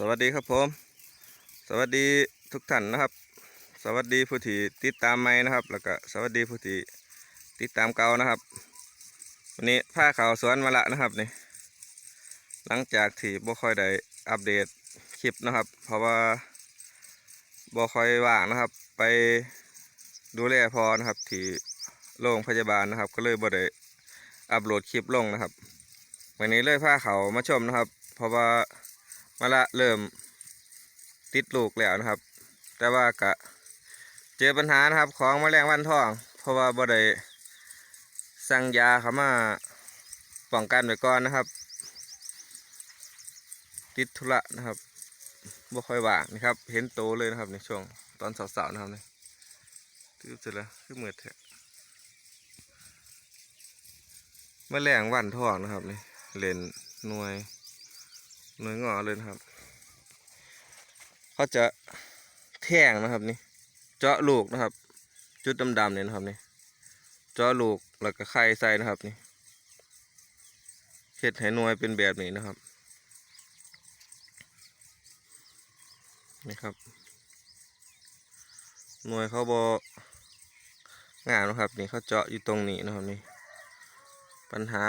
สวัสดีครับผม สวัสดีทุกท่านนะครับ สวัสดีผู้ที่ติดตามใหม่นะครับ แล้วก็สวัสดีผู้ที่ติดตามเก่านะครับ วันนี้ผ้าขาวสวนมาละนะครับนี่หลังจากที่บ่ค่อยได้อัปเดตคลิปนะครับ เพราะว่าบ่ค่อยว่างนะครับ ไปดูแลพอนะครับที่โรงพยาบาลนะครับ ก็เลยบ่ได้อัปโหลดคลิปลงนะครับ วันนี้เลยผ้าเขาวมาชมนะครับ เพราะว่า มาละเริ่มติดลูกแล้วนะครับ แต่ว่ากะเจอปัญหานะครับ ของแมลงวันทอง เพราะว่าบ่ได้สั่งยาเขามาป้องกันไว้ก่อนนะครับ ติดธุระนะครับบ่ค่อยว่างนะครับ เห็นโตเลยนะครับในช่วงตอนสาวๆนะครับนี่คือเสร็จแล้วคือมืดแท้แมลงวันทองนะครับนี่เล่นหน่วย หน่วยงอเลยนะครับ เขาจะแทงนะครับนี่ เจาะลูกนะครับ จุดดำๆเนี่ยนะครับนี่ เจาะลูกแล้วก็ไข่ใส่นะครับนี่เห็ดให้หน่วยเป็นแบบนี้นะครับ นี่ครับ หน่วยเขาบองามนะครับ นี่เขาเจาะอยู่ตรงนี้นะครับนี่ ปัญหา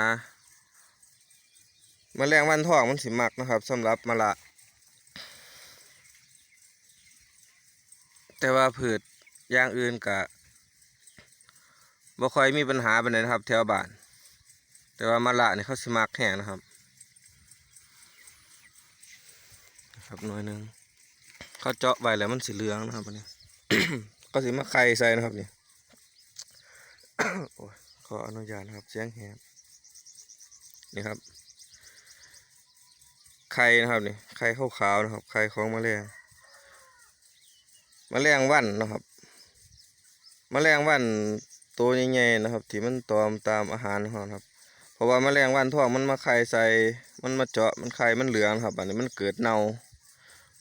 มแมลงวันทองมันสิมักนะครับสำหรับมะละแต่ว่าพืชอย่างอื่นกะบ่ค่อยมีปัญหาปานใดนะครับ แถวบ้าน แต่ว่ามะละนี่เขาสิมักแห้งนะครับนะครับหน่อยหนึงเขาเจาะไว้แล้วมันสีเหลืองนะครับอันนี้ก็สิมาไข่ใส่นะครับนี่ยขออนุญาตนะครับเสียงแหบนี่ครับ ไข่นะครับนี่ไข่ขาวๆนะครับไข่ของมแมลงมแมลงวันนะครับมแมลงวันตัวใหญ่ๆนะครับ ที่มันตอมตามอาหารของครับ เพราะว่ามแมลงวันทองมันมาไข่ใส่มันมาเจาะมันไข่มันเหลืองครับ อันนี้มันเกิดเน่า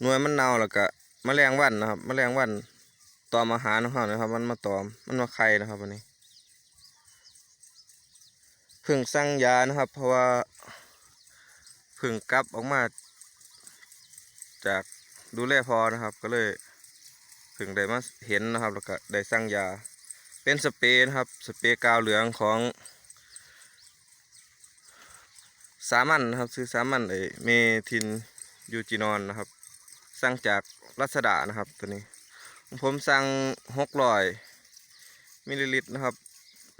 หน่วยมันเน่าแล้วก็มแมลงวันนะครับมแมลงวันตอมอาหารของเรานะครับ มันมาตอมมันมาไข่นะครับอันนี้เพิ่งสั่งยานะครับ เพราะว่า พึ่งกลับออกมา จากดูแลพอนะครับ ก็เลยพึ่งได้มาเห็นนะครับ แล้วก็ได้สั่งยา เป็นสเปรย์นะครับ สเปรย์กาวเหลืองของสามัญนะครับซื้อสามัญเอเมทินยูจีนอนนะครับ สั่งจากรัศดานะครับตัวนี้ ผมสั่งหกร้อยมิลลิลิตรนะครับ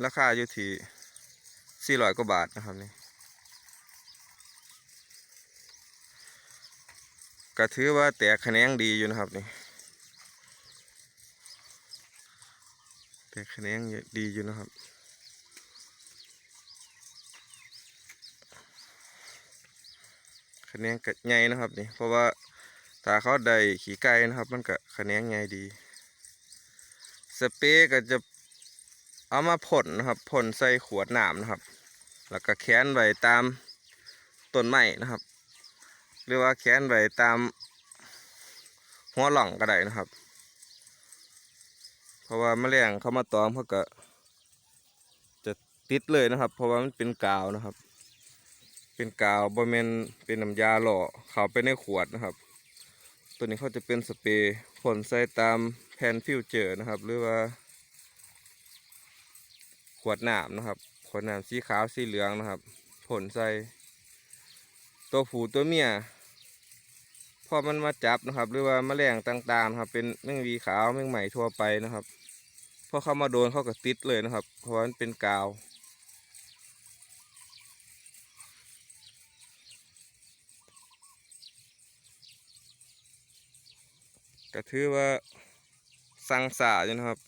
ราคาอยู่ที่สี่ร้อยกว่าบาทนะครับนี่ ก็ถือว่าแตกแขนงดีอยู่นะครับนี่แตกแขนงดีอยู่นะครับ แขนงกัดใหญ่นะครับนี่เพราะว่าถ้าเขาได้ขี่ไก่นะครับ มันก็แขนงใหญ่ดี สเปรย์ก็จะเอามาพ่นนะครับพ่นใส่ขวดน้ำนะครับ แล้วก็แขนไว้ตามต้นไม้นะครับ หรือว่าแขนไว้ตามหัวหล่องก็ได้นะครับ เพราะว่าแมลงเขามาตอมเขาก็จะติดเลยนะครับ เพราะว่ามันเป็นกาวนะครับ เป็นกาวบริเวณเป็นน้ำยาหล่อเข้าไปในขวดนะครับ ตัวนี้เขาจะเป็นสเปรย์พ่นใส่ตามแผ่นฟิวเจอร์นะครับ หรือว่า ขวดน้ำนะครับ ขวดน้ำสีขาวสีเหลืองนะครับพ่นใส่ตัวผูตัวเมีย พอมันมาจับนะครับ หรือว่าแมลงต่างๆนะครับ เป็นแมงวีขาวแมงไหมทั่วไปนะครับพอเข้ามาโดนเข้ากับติดเลยนะครับ เพราะว่ามันเป็นกาวก็ถือว่าสังสาอยู่นะครับ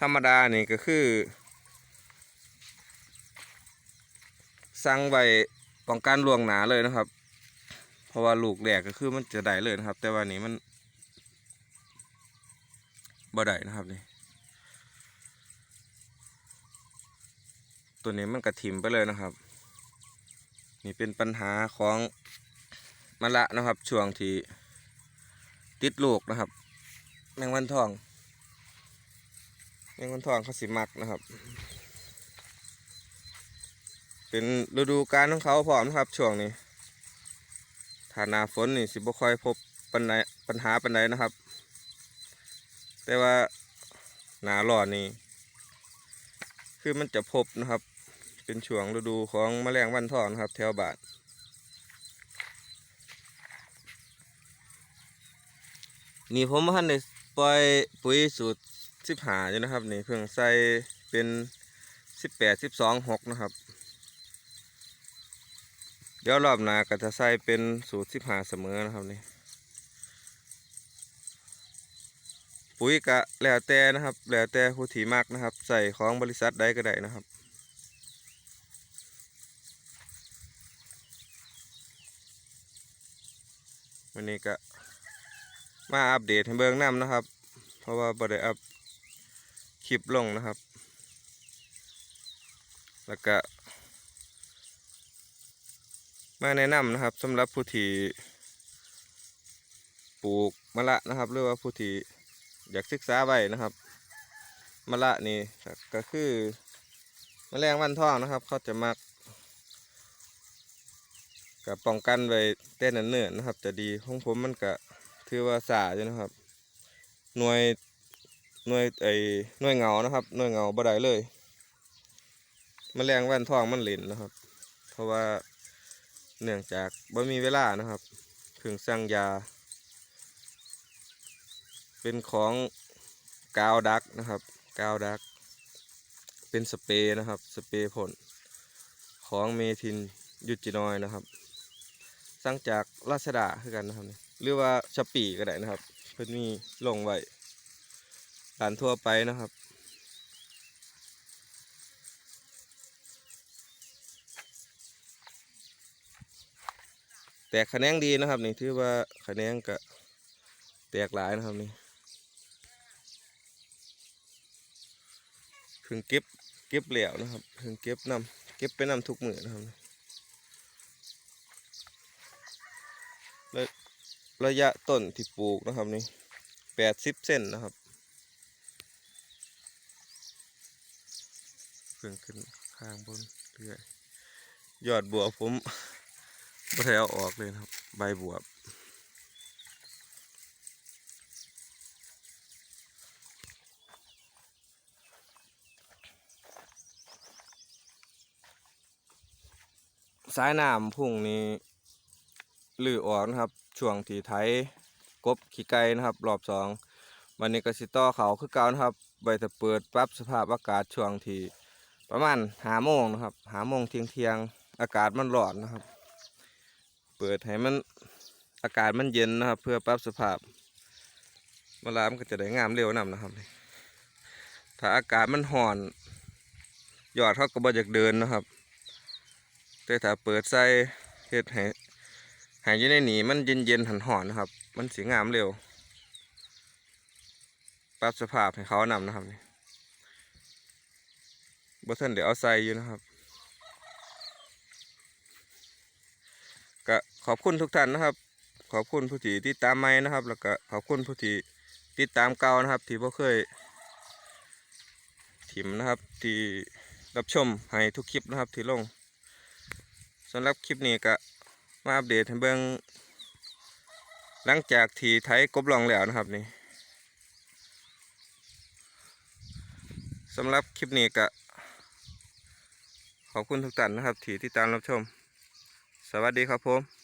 ธรรมดานี่ก็คือ สั่งไว้ป้องกันลวงหนาเลยนะครับ เพราะว่าลูกแรกก็คือมันจะได้เลยนะครับ แต่ว่านี้มันบ่ได้นะครับนี่ตัวนี้มันกระถิ่มไปเลยนะครับ นี่เป็นปัญหาของมะละนะครับ ช่วงที่ติดลูกนะครับ แมงวันทองแมงวันทองเขาสิมักนะครับ เป็นฤดูกาลของเขาพร้อมนะครับช่วงนี้ ถ้าหนาฝนนี่สิบ่ค่อยพบปัญหาปัญหาปัญใดนะครับ แต่ว่าหนาร้อนนี่คือมันจะพบนะครับ เป็นช่วงฤดูของแมลงวันทองนะครับ แถวบานนี่ผมท่านได้ปล่อยปุ๋ยสูตรสิบหาอยู่นะครับ นี่เพิ่งใส่เป็นสิบแปดสิบสองหกนะครับ เดี๋ยวรอบหน้าก็จะใส่เป็นสูตรสิบหาเสมอนะครับนี่ปุ๋ยกะแล้วแต่นะครับ แล้วแต่ผู้ที่มักนะครับ ใส่ของบริษัทใดก็ได้นะครับวันนี้ก็มาอัปเดตให้เบิ่งน้ำนะครับ เพราะว่าบ่ได้อัพคลิปลงนะครับ แล้วก็ มาแนะนำนะครับสำหรับผู้ที่ปลูกมะละนะครับ หรือว่าผู้ที่อยากศึกษาไว้นะครับมะละนี่ก็คือมแมลงวันทองนะครับ เขาจะมักกับป้องกันไว้แต่เนิ่นนะครับ จะดีของผมมันก็ถือว่าสาอยู่นะครับ หน่วยหน่วยไอ้หน่วยเงานะครับ หน่วยเงาบ่ได้เลยมแมลงวันทองมันเล่นนะครับ เพราะว่า เนื่องจากบ่มีเวลานะครับเพิ่งสั่งยา เป็นของกาวดักนะครับ กาวดัก เป็นสเปรย์นะครับ สเปรย์พ่นของเมทินยูจินอยด์นะครับ สั่งจากราชดาคือกันนะครับ หรือว่าชปปีก็ได้นะครับ เพิ่นมีลงไว้ร้านทั่วไปนะครับ แตกคะแนนดีนะครับนี่ถือว่าคะแนนก็แตกหลายนะครับนี่เพิ่งเก็บเก็บเหลวนะครับเพิ่งเก็บนำเก็บไปนำทุกมือนะครับระระยะต้นที่ปลูกนะครับนี่แปดสิบเซนนะครับเพิ่งขึ้นข้างบนเรื่อยยอดบัวผม บ่ได้เอาออกเลยนะครับ ใบบวบสายน้ำพุ่งนี้ลือออกนะครับ ช่วงที่ไถกบขี้ไก่นะครับ รอบสองวันนี้กสิต่อเขาคือเก่านะครับใบจะเปิดปรับสภาพอากาศช่วงที่ประมาณหาโมงนะครับหาโมงเที่ยงเที่ยงอากาศมันร้อนนะครับ เปิดให้มันอากาศมันเย็นนะครับ เพื่อปรับสภาพเวลามันก็จะได้งามเร็วนำนะครับ ถ้าอากาศมันห่อนยอดเขาก็บ่อยากเดินนะครับ แต่ถ้าเปิดใส่เฮ็ดให้ให้อยู่ในหนีมันเย็นเย็นหันห่อนนะครับ มันสีงามเร็ว ปรับสภาพให้เขานำนะครับนี่บ่ทันเดี๋ยวเอาใส่อยู่นะครับ ก็ ขอบคุณทุกท่านนะครับ ขอบคุณผู้ที่ติดตามใหม่นะครับ แล้วก็ขอบคุณผู้ที่ติดตามเก่านะครับ ที่พ่เคยถิ่มนะครับที่รับชมให้ทุกคลิปนะครับที่ลงสำหรับคลิปนี้ก็มาอัปเดตให้เบิ่งหลังจากที่ไทยกบลองแล้วนะครับนี่สำหรับคลิปนี้ก็ขอบคุณทุกท่านนะครับที่ติดตามรับชม สวัสดีครับผม